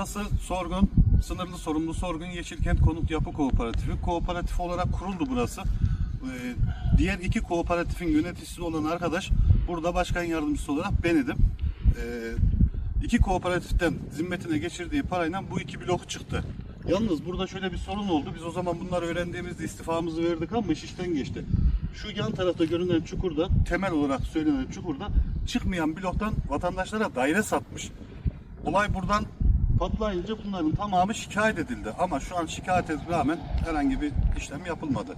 Burası Sorgun, sınırlı sorumlu Sorgun Yeşilkent Konut Yapı Kooperatifi. Kooperatif olarak kuruldu burası. Ee, diğer iki kooperatifin yöneticisi olan arkadaş burada başkan yardımcısı olarak ben idim. Ee, iki kooperatiften zimmetine geçirdiği parayla bu iki blok çıktı. Yalnız burada şöyle bir sorun oldu. Biz o zaman bunları öğrendiğimizde istifamızı verdik ama iş işten geçti. Şu yan tarafta görünen çukurda, temel olarak söylenen çukurda çıkmayan bloktan vatandaşlara daire satmış. Olay buradan patlayınca bunların tamamı şikayet edildi. Ama şu an şikayete rağmen herhangi bir işlem yapılmadı.